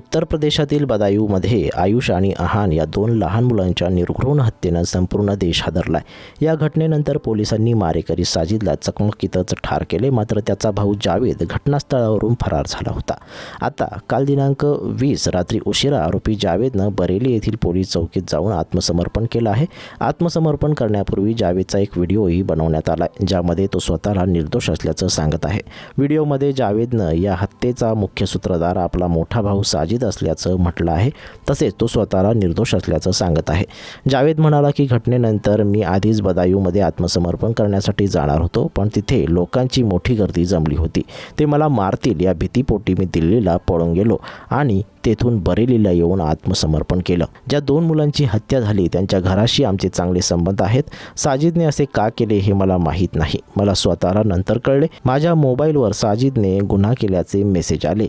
उत्तर प्रदेशातील बदायूमध्ये आयुष आणि अहान या दोन लहान मुलांच्या निर्घृण हत्येनं संपूर्ण देश हादरलाय. या घटनेनंतर पोलिसांनी मारेकरी साजिदला चकमकीतच ठार केले मात्र त्याचा भाऊ जावेद घटनास्थळावरून फरार झाला होता. आता काल दिनांक वीस रात्री उशिरा आरोपी जावेदनं बरेली येथील पोलीस चौकीत जाऊन आत्मसमर्पण केलं आहे. आत्मसमर्पण करण्यापूर्वी जावेदचा एक व्हिडिओही बनवण्यात आला ज्यामध्ये तो स्वतःला निर्दोष असल्याचं सांगत आहे. व्हिडिओमध्ये जावेदनं या हत्येचा मुख्य सूत्रधार आपला मोठा भाऊ साजिद असल्याचं म्हटलं आहे. तसेच तो स्वतःला निर्दोष असल्याचं सांगत आहे. जावेद म्हणाला की घटनेनंतर मी आधीच बदायूमध्ये आत्मसमर्पण करण्यासाठी जाणार होतो पण तिथे लोकांची मोठी गर्दी जमली होती. ते मला मारतील या भीतीपोटी मी दिल्लीला पळून गेलो आणि तेथून बरेलीला येऊन आत्मसमर्पण केलं. ज्या दोन मुलांची हत्या झाली त्यांच्या घराशी आमचे चांगले संबंध आहेत. साजिदने असे का केले हे मला माहीत नाही. मला स्वतःला नंतर कळले. माझ्या मोबाईलवर साजिदने गुन्हा केल्याचे मेसेज आले.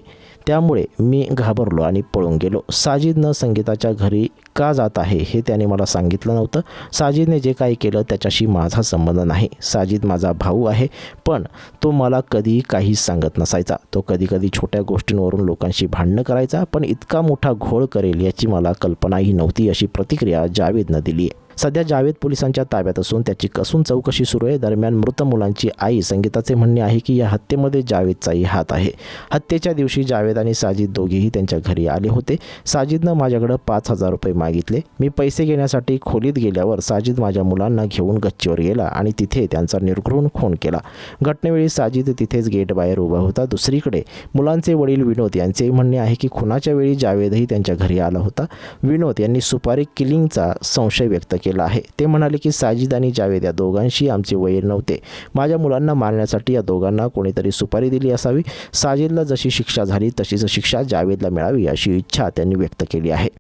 त्यामुळे मी घाबरलो आणि पळून गेलो. साजिदनं संगीताच्या घरी का जात आहे हे त्याने मला सांगितलं नव्हतं. साजिदने जे काही केलं त्याच्याशी माझा संबंध नाही. साजिद माझा भाऊ आहे पण तो मला कधीही काहीच सांगत नसायचा. तो कधीकधी छोट्या गोष्टींवरून लोकांशी भांडणं करायचा पण इतका मोठा घोळ करेल याची मला कल्पनाही नव्हती अशी प्रतिक्रिया जावेदनं दिली आहे सध्या जावेद पोलिसांच्या ताब्यात असून त्याची कसून चौकशी सुरू आहे. दरम्यान मृत मुलांची आई संगीताचे म्हणणे आहे की या हत्येमध्ये जावेदचाही हात आहे. हत्येच्या दिवशी जावेद आणि साजिद दोघेही त्यांच्या घरी आले होते. साजिदनं माझ्याकडं पाच हजार रुपये मागितले. मी पैसे घेण्यासाठी खोलीत गेल्यावर साजिद माझ्या मुलांना घेऊन गच्चीवर गेला आणि तिथे त्यांचा निर्घृण खून केला. घटनेवेळी साजिद तिथेच गेट बाहेर उभा होता. दुसरीकडे मुलांचे वडील विनोद यांचे म्हणणे आहे की खुनाच्या वेळी जावेदही त्यांच्या घरी आला होता. विनोद यांनी सुपारी किलिंगचा संशय व्यक्त केला आहे. ते म्हणाले की साजिद आणि जावेद या दोघांशी आमचे वैर नव्हते. माझ्या मुलांना मारण्यासाठी या दोघांना कोणीतरी सुपारी दिली असावी. साजिदला जशी शिक्षा झाली तशीच शिक्षा जावेदला मिळावी अशी इच्छा त्यांनी व्यक्त केली आहे.